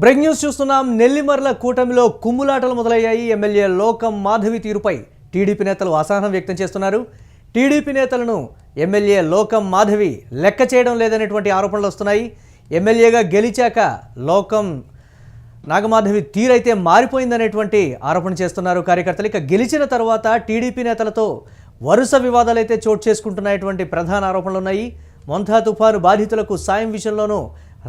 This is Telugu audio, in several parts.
బ్రేక్ న్యూస్ చూస్తున్నాం. నెల్లిమర్ల కూటమిలో కుమ్ములాటలు మొదలయ్యాయి. ఎమ్మెల్యే లోకం మాధవి తీరుపై టీడీపీ నేతలు అసహనం వ్యక్తం చేస్తున్నారు. టీడీపీ నేతలను ఎమ్మెల్యే లోకం మాధవి లెక్క చేయడం లేదనేటువంటి ఆరోపణలు వస్తున్నాయి. ఎమ్మెల్యేగా గెలిచాక లోకం నాగమాధవి తీరైతే మారిపోయిందనేటువంటి ఆరోపణ చేస్తున్నారు కార్యకర్తలు. ఇక గెలిచిన తర్వాత టీడీపీ నేతలతో వరుస వివాదాలు అయితే చోటు చేసుకుంటున్నటువంటి ప్రధాన ఆరోపణలు ఉన్నాయి. మొంతా తుఫాను బాధితులకు సాయం విషయంలోనూ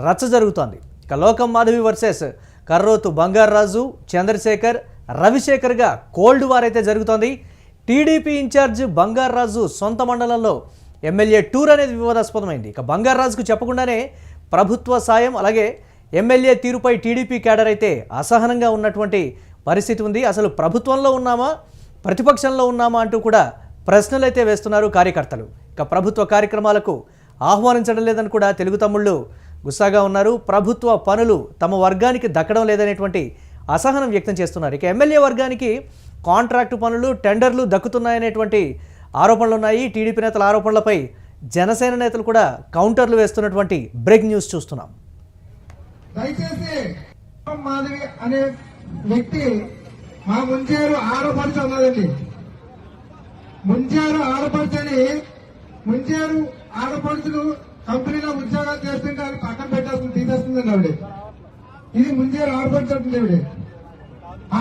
రచ్చ జరుగుతోంది. ఇక లోకం మాధవి వర్సెస్ కర్రోతు బంగారాజు చంద్రశేఖర్ రవిశేఖర్గా కోల్డ్ వార్ అయితే జరుగుతోంది. టీడీపీ ఇన్ఛార్జ్ బంగారాజు సొంత మండలంలో ఎమ్మెల్యే టూర్ అనేది వివాదాస్పదమైంది. ఇక బంగారాజుకు చెప్పకుండానే ప్రభుత్వ సాయం అలాగే ఎమ్మెల్యే తీరుపై టీడీపీ కేడర్ అయితే అసహనంగా ఉన్నటువంటి పరిస్థితి ఉంది. అసలు ప్రభుత్వంలో ఉన్నామా? ప్రతిపక్షంలో ఉన్నామా అంటూ కూడా ప్రశ్నలు అయితే వేస్తున్నారు కార్యకర్తలు. ఇక ప్రభుత్వ కార్యక్రమాలకు ఆహ్వానించడం లేదని కూడా తెలుగు తమ్ముళ్ళు గుస్సాగా ఉన్నారు. ప్రభుత్వ పనులు తమ వర్గానికి దక్కడం లేదనేటువంటి అసహనం వ్యక్తం చేస్తున్నారు. ఇక ఎమ్మెల్యే వర్గానికి కాంట్రాక్టు పనులు టెండర్లు దక్కుతున్నాయనేటువంటి ఆరోపణలు ఉన్నాయి. టీడీపీ నేతల ఆరోపణలపై జనసేన నేతలు కూడా కౌంటర్లు వేస్తున్నటువంటి బ్రేక్ న్యూస్ చూస్తున్నాం. దయచేసి మాధవి అనే వ్యక్తి మా ముంచేరు ఆడపడుచు ఉన్నదండి ముంచేరు ఆడపడుచని ముంచేరు ఆడపడుచులు కంపెనీలో ఉద్యోగాలు చేస్తుంటే అది పక్కన పెట్టేస్తుంది తీసేస్తుందండి ఆవిడ. ఇది ముందే రాబడుతుంది ఆవిడ.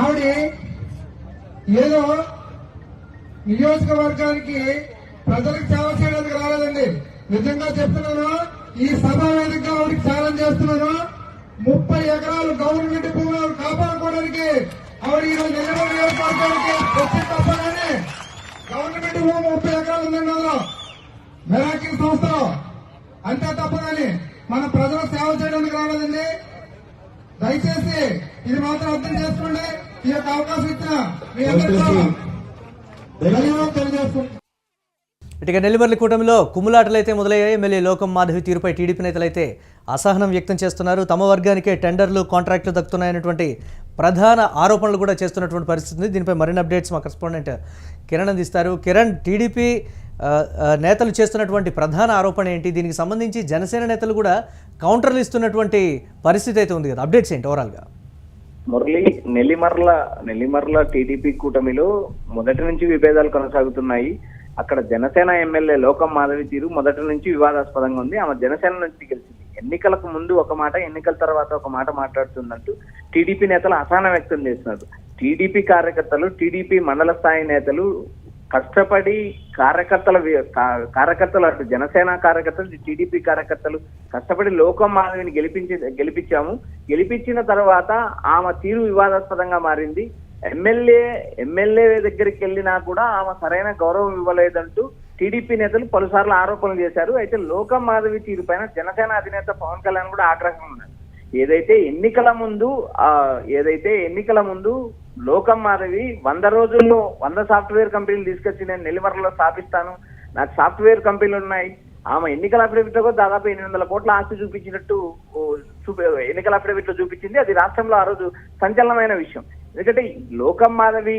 ఆవిడ ఏదో నియోజకవర్గానికి ప్రజలకు సేవ చేయడానికి రాలేదండి. నిజంగా చెప్తున్నాను ఈ సభ వేదికగా ఆవిడకి ఛాలెంజ్ చేస్తున్నాను. ముప్పై ఎకరాలు గవర్నమెంట్ భూములను కాపాడుకోవడానికి ఆవిడ ఈరోజు నిలబడి ఏర్పడడానికి వచ్చి తప్పగానే. గవర్నమెంట్ భూమి ముప్పై ఎకరాలు ఉందండి అందులో. మెరాకిల్ సంస్థలో. అంతే తప్పగాని మన ప్రజలకు సేవ చేయడానికి రాలేదండి. దయచేసి ఇది మాత్రం అర్థం చేసుకోండి. ఈ యొక్క అవకాశం ఇచ్చిన మీ అందరికీ తెలియజేస్తున్నాను ఇటుక నెల్లిమర్ల కూటమిలో కుమ్ములాటలు అయితే మొదలయ్యాయి. ఎమ్మెల్యే లోకం మాధవి తీరుపై టీడీపీ నేతలు అయితే అసహనం వ్యక్తం చేస్తున్నారు. తమ వర్గానికే టెండర్లు కాంట్రాక్టులు దక్కుతున్నాయనేటువంటి ప్రధాన ఆరోపణలు కూడా చేస్తున్నటువంటి పరిస్థితి ఉంది. దీనిపై మరిన్ని అప్డేట్స్ మా కరెస్పాండెంట్ కిరణ్ అందిస్తారు. కిరణ్ టీడీపీ నేతలు చేస్తున్నటువంటి ప్రధాన ఆరోపణ ఏంటి? దీనికి సంబంధించి జనసేన నేతలు కూడా కౌంటర్లు ఇస్తున్నటువంటి పరిస్థితి అయితే ఉంది కదా. అప్డేట్స్ ఏంటి ఓవరాల్గా మురళి నెల్లిమర్ల నెల్లిమర్ల టీడీపీ కూటమిలో మొదటి నుంచి విభేదాలు కొనసాగుతున్నాయి. అక్కడ జనసేన ఎమ్మెల్యే లోకం మాధవి తీరు మొదటి నుంచి వివాదాస్పదంగా ఉంది. ఆమె జనసేన నుంచి గెలిచింది. ఎన్నికలకు ముందు ఒక మాట ఎన్నికల తర్వాత ఒక మాట మాట్లాడుతున్నట్టు టీడీపీ నేతలు అసహనం వ్యక్తం చేస్తున్నారు. టీడీపీ కార్యకర్తలు టీడీపీ మండల స్థాయి నేతలు కష్టపడి కార్యకర్తల కార్యకర్తలు అటు జనసేన కార్యకర్తలు టీడీపీ కార్యకర్తలు కష్టపడి లోకం మాధవిని గెలిపించి గెలిపించాము. గెలిపించిన తర్వాత ఆమె తీరు వివాదాస్పదంగా మారింది. ఎమ్మెల్యే ఎమ్మెల్యే దగ్గరికి వెళ్ళినా కూడా ఆమె సరైన గౌరవం ఇవ్వలేదంటూ టీడీపీ నేతలు పలుసార్లు ఆరోపణలు చేశారు. అయితే లోకం మాధవి తీరు పైన జనసేన అధినేత పవన్ కళ్యాణ్ కూడా ఆగ్రహం ఉన్నారు ఏదైతే ఎన్నికల ముందు ఆ ఏదైతే ఎన్నికల ముందు లోకం మాధవి వంద రోజుల్లో వంద సాఫ్ట్వేర్ కంపెనీలు తీసుకొచ్చి నేను నెల్లిమర్రలో స్థాపిస్తాను. నాకు సాఫ్ట్వేర్ కంపెనీలు ఉన్నాయి. ఆమె ఎన్నికల అఫిడవిట్లో దాదాపు ఎనిమిది వందల కోట్ల ఆస్తి చూపించినట్టు చూపి ఎన్నికల అఫిడవిట్లో చూపించింది. అది రాష్ట్రంలో ఆ రోజు సంచలనమైన విషయం. ఎందుకంటే లోకం మాధవి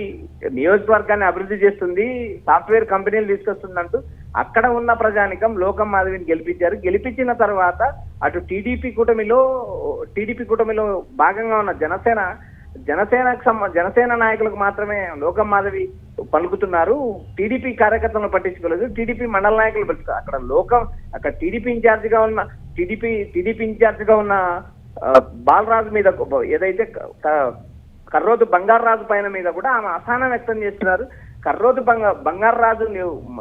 నియోజకవర్గాన్ని అభివృద్ధి చేస్తుంది సాఫ్ట్వేర్ కంపెనీలు తీసుకొస్తుందంటూ అక్కడ ఉన్న ప్రజానికం లోకం మాధవిని గెలిపించారు. గెలిపించిన తర్వాత అటు టీడీపీ కూటమిలో టీడీపీ కూటమిలో భాగంగా ఉన్న జనసేన జనసేనకు సంబ జనసేన నాయకులకు మాత్రమే లోకం మాధవి పలుకుతున్నారు. టీడీపీ కార్యకర్తలను పట్టించుకోలేదు. టీడీపీ మండల నాయకులు పట్టించుకో అక్కడ లోకం అక్కడ టీడీపీ ఇన్ఛార్జ్గా ఉన్న టీడీపీ టీడీపీ ఇన్ఛార్జ్గా ఉన్న ఆ, బాలరాజు మీద ఏదైతే కర్రోజు బంగారరాజు పైన మీద కూడా ఆమె అసహనం వ్యక్తం చేస్తున్నారు. కర్రోతు బంగ బంగారాజు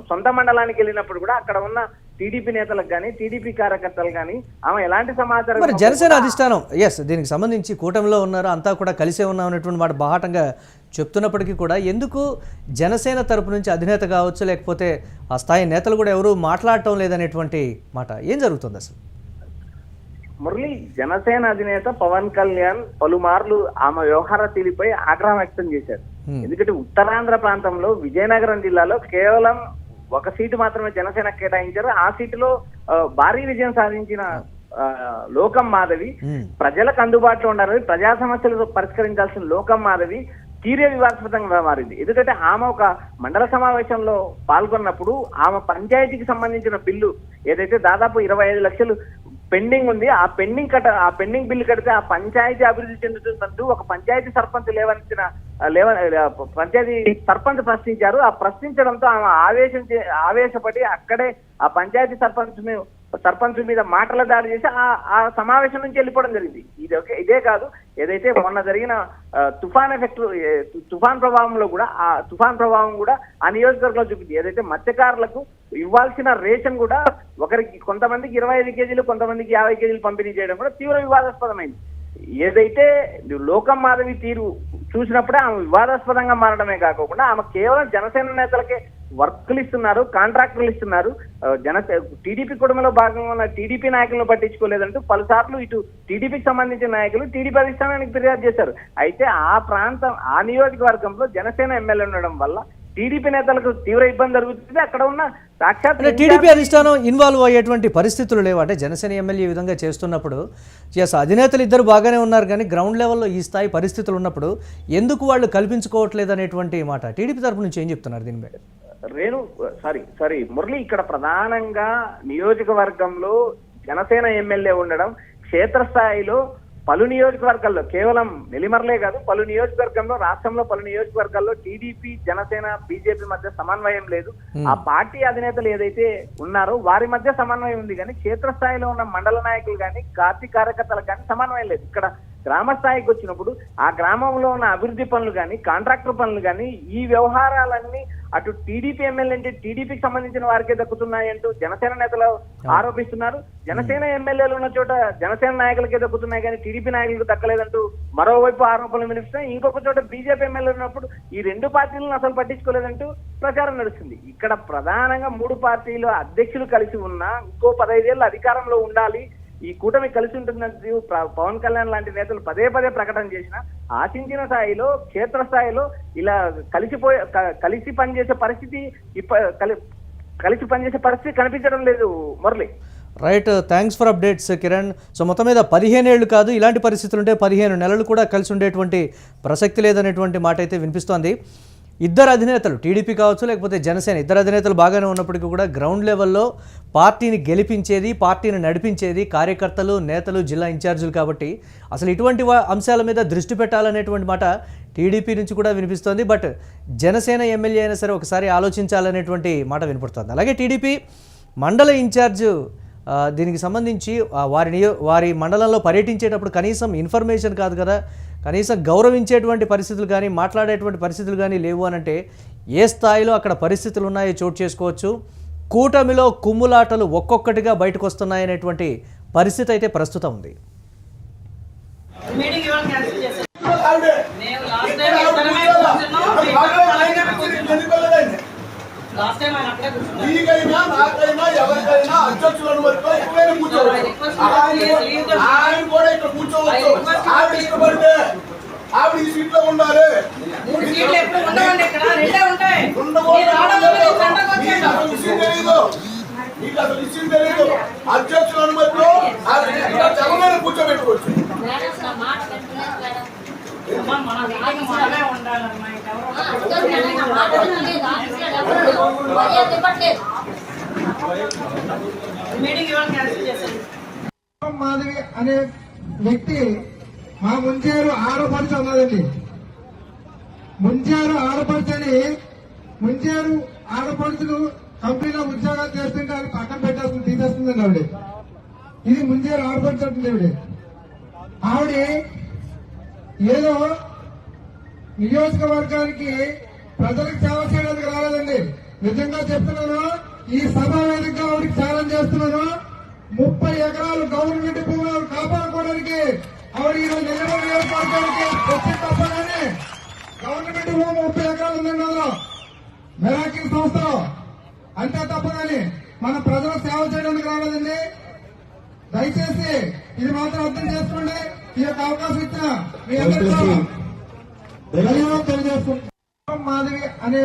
సొంత మండలానికి వెళ్ళినప్పుడు కూడా అక్కడ ఉన్న టీడీపీ నేతలకు కానీ టీడీపీ కార్యకర్తలు కానీ ఆమె ఎలాంటి సమాచారం మరి జనసేన అధిష్టానం ఎస్ దీనికి సంబంధించి కూటమిలో ఉన్నారు అంతా కూడా కలిసే ఉన్నాం అనేటువంటి మాట బాహాటంగా చెప్తున్నప్పటికీ కూడా ఎందుకు జనసేన తరపు నుంచి అధినేత కావచ్చు లేకపోతే ఆ స్థాయి నేతలు కూడా ఎవరు మాట్లాడటం లేదనేటువంటి మాట ఏం జరుగుతుంది అసలు? మురళి జనసేన అధినేత పవన్ కళ్యాణ్ పలుమార్లు ఆమె వ్యవహార తీరుపై ఆగ్రహం వ్యక్తం చేశారు Hmm. ఎందుకంటే ఉత్తరాంధ్ర ప్రాంతంలో విజయనగరం జిల్లాలో కేవలం ఒక సీటు మాత్రమే జనసేన కేటాయించారు ఆ సీటులో భారీ విజయం సాధించిన లోకం మాధవి Hmm. ప్రజలకు అందుబాటులో ఉండాలని ప్రజా సమస్యలు పరిష్కరించాల్సిన లోకం మాధవి తీరే వివాదాస్పదంగా మారింది ఎందుకంటే ఆమె ఒక మండల సమావేశంలో పాల్గొన్నప్పుడు ఆమె పంచాయతీకి సంబంధించిన బిల్లు ఏదైతే దాదాపు ఇరవై ఐదు లక్షలు పెండింగ్ ఉంది. ఆ పెండింగ్ కట్ట ఆ పెండింగ్ బిల్లు కడితే ఆ పంచాయతీ అభివృద్ధి చెందుతుందంటూ ఒక పంచాయతీ సర్పంచ్ లేవనిచ్చిన లేవ పంచాయతీ సర్పంచ్ ప్రశ్నించారు. ఆ ప్రశ్నించడంతో ఆమె ఆవేశం ఆవేశపడి అక్కడే ఆ పంచాయతీ సర్పంచ్ సర్పంచ్ మీద మాటల దాడి చేసి ఆ ఆ సమావేశం నుంచి వెళ్ళిపోవడం జరిగింది. ఇది ఒకే ఇదే కాదు. ఏదైతే మొన్న జరిగిన తుఫాన్ ఎఫెక్ట్ తుఫాన్ ప్రభావంలో కూడా ఆ తుఫాన్ ప్రభావం కూడా ఆ నియోజకవర్గంలో చూపింది ఏదైతే మత్స్యకారులకు ఇవ్వాల్సిన రేషన్ కూడా ఒకరికి కొంతమందికి ఇరవై ఐదు కేజీలు కొంతమందికి యాభై కేజీలు పంపిణీ చేయడం కూడా తీవ్ర వివాదాస్పదమైంది. ఏదైతే లోకం మాధవి తీరు చూసినప్పుడే ఆమె వివాదాస్పదంగా మారడమే కాకుండా ఆమె కేవలం జనసేన నేతలకే వర్కులు ఇస్తున్నారు కాంట్రాక్టులు ఇస్తున్నారు. జనసే టీడీపీ కుటుంబంలో భాగంగా ఉన్న టీడీపీ నాయకులను పట్టించుకోలేదంటూ పలుసార్లు ఇటు టీడీపీకి సంబంధించిన నాయకులు టీడీపీ అధిష్టానానికి ఫిర్యాదు చేశారు. అయితే ఆ ప్రాంతం ఆ నియోజకవర్గంలో జనసేన ఎమ్మెల్యే ఉండడం వల్ల టీడీపీ నేతలకు తీవ్ర ఇబ్బంది జరుగుతుంది. అక్కడ ఉన్న సాక్షాత్ టీడీపీ అధిష్టానం ఇన్వాల్వ్ అయ్యేటువంటి పరిస్థితులు లేవు. అంటే జనసేన ఎమ్మెల్యే ఈ విధంగా చేస్తున్నప్పుడు ఎస్ అధినేతలు ఇద్దరు బాగానే ఉన్నారు కానీ గ్రౌండ్ లెవెల్లో ఈ స్థాయి పరిస్థితులు ఉన్నప్పుడు ఎందుకు వాళ్ళు కల్పించుకోవట్లేదు అనేటువంటి మాట టీడీపీ తరపు నుంచి ఏం చెప్తున్నారు దీని మీద? రేణు సారీ సారీ మురళి ఇక్కడ ప్రధానంగా నియోజకవర్గంలో జనసేన ఎమ్మెల్యే ఉండడం క్షేత్రస్థాయిలో పలు నియోజకవర్గాల్లో కేవలం నెల్లిమర్లే కాదు పలు నియోజకవర్గంలో రాష్ట్రంలో పలు నియోజకవర్గాల్లో టీడీపీ జనసేన బీజేపీ మధ్య సమన్వయం లేదు. ఆ పార్టీ అధినేతలు ఏదైతే ఉన్నారో వారి మధ్య సమన్వయం ఉంది కానీ క్షేత్రస్థాయిలో ఉన్న మండల నాయకులు కానీ పార్టీ కార్యకర్తలకు కానీ సమన్వయం లేదు. ఇక్కడ గ్రామ స్థాయికి వచ్చినప్పుడు ఆ గ్రామంలో ఉన్న అభివృద్ధి పనులు కానీ కాంట్రాక్టర్ పనులు కానీ ఈ వ్యవహారాలన్నీ అటు టీడీపీ ఎమ్మెల్యే అంటే టీడీపీకి సంబంధించిన వారికే దక్కుతున్నాయంటూ జనసేన నేతలు ఆరోపిస్తున్నారు. జనసేన ఎమ్మెల్యేలు ఉన్న చోట జనసేన నాయకులకే దక్కుతున్నాయి కానీ టీడీపీ నాయకులకు దక్కలేదంటూ మరోవైపు ఆరోపణలు వినిపిస్తున్నాయి. ఇంకొక చోట బీజేపీ ఎమ్మెల్యేలు ఉన్నప్పుడు ఈ రెండు పార్టీలను అసలు పట్టించుకోలేదంటూ ప్రచారం నడుస్తుంది. ఇక్కడ ప్రధానంగా మూడు పార్టీలు అధ్యక్షులు కలిసి ఉన్నా ఇంకో పదైదేళ్ళు అధికారంలో ఉండాలి. ఈ కూటమి కలిసి ఉంటుందని పవన్ కళ్యాణ్ లాంటి నేతలు పదే పదే ప్రకటన చేసిన ఆశించిన స్థాయిలో క్షేత్ర స్థాయిలో ఇలా కలిసిపోయే కలిసి పనిచేసే పరిస్థితి ఇప్ప కలి- కలిసి పనిచేసే పరిస్థితి కనిపించడం లేదు Murali. Right thanks for updates Kiran so మొత్తం మీద పదిహేను ఏళ్ళు కాదు ఇలాంటి పరిస్థితులు ఉంటే పదిహేను నెలలు కూడా కలిసి ఉండేటువంటి ప్రసక్తి లేదనేటువంటి మాట అయితే వినిపిస్తోంది. ఇద్దరు అధినేతలు టీడీపీ కావచ్చు లేకపోతే జనసేన ఇద్దరు అధినేతలు బాగానే ఉన్నప్పటికీ కూడా గ్రౌండ్ లెవెల్లో పార్టీని గెలిపించేది పార్టీని నడిపించేది కార్యకర్తలు నేతలు జిల్లా ఇన్ఛార్జీలు కాబట్టి అసలు ఇటువంటి అంశాల మీద దృష్టి పెట్టాలనేటువంటి మాట టీడీపీ నుంచి కూడా వినిపిస్తోంది. బట్ జనసేన ఎమ్మెల్యే అయినా సరే ఒకసారి ఆలోచించాలనేటువంటి మాట వినపడుతుంది. అలాగే టీడీపీ మండల ఇన్ఛార్జ్ దీనికి సంబంధించి వారి వారి మండలంలో పర్యటించేటప్పుడు కనీసం ఇన్ఫర్మేషన్ కాదు కదా కనీసం గౌరవించేటువంటి పరిస్థితులు కానీ మాట్లాడేటువంటి పరిస్థితులు కానీ లేవు అని అంటే ఏ స్థాయిలో అక్కడ పరిస్థితులు ఉన్నాయో చోటు చేసుకోవచ్చు. కూటమిలో కుమ్ములాటలు ఒక్కొక్కటిగా బయటకు వస్తున్నాయనేటువంటి పరిస్థితి అయితే ప్రస్తుతం ఉంది. ఎవరికైనా అధ్యక్షులను కూర్చోవచ్చు ఆయన కూడా ఇక్కడ కూర్చోవచ్చు ఆవిడ ఇష్టపడితే ఆవిడ ఈ సీట్లో ఉండాలి మూడు సీట్లు ఎప్పుడు ఉండవండి ఇక్కడ రెండే ఉంటాయి ఉండకూడదు. విషయం అసలు విషయం అధ్యక్షుల అనుమతిలో కూర్చోబెట్టుకోవచ్చు మీటింగ్ మనమే మాధవి అనే వ్యక్తి మా ముంజేరు ఆడపడుచు ఉన్నదండి ముంజేరు ఆడపడుచని ముంజేరు ఆడపడుచులు కంపెనీలో ఉద్యోగాలు చేస్తుంటే అది పక్కన పెట్టేస్తుంది తీసేస్తుందండి ఆవిడ. ఇది ముంజేరు ఆడపడుచు అంటుంది ఆవిడ. ఆవిడ ఏదో నియోజకవర్గానికి ప్రజలకు సేవ చేయడానికి రాలేదండి. నిజంగా చెప్తున్నాను ఈ సభ వేదికగా ఆవిడకి ఛాలెంజ్ చేస్తున్నాను. ముప్పై ఎకరాలు గవర్నమెంట్ భూములను కాపాడుకోవడానికి ఆవిడ ఈరోజు నెల్లూరు నియోజకవర్గానికి వచ్చి తప్పగానే గవర్నమెంట్ భూమి ముప్పై ఎకరాలు ఉందండి మెరాకిల్ సంస్థలో అంతే తప్పగాని మన ప్రజలకు సేవ చేయడానికి రాలేదండి. దయచేసి ఇది మాత్రం అర్థం చేసుకోండి. ఈ యొక్క అవకాశం ఇచ్చిన మీ అందరికీ తెలియజేస్తున్నాం మాధవి అనే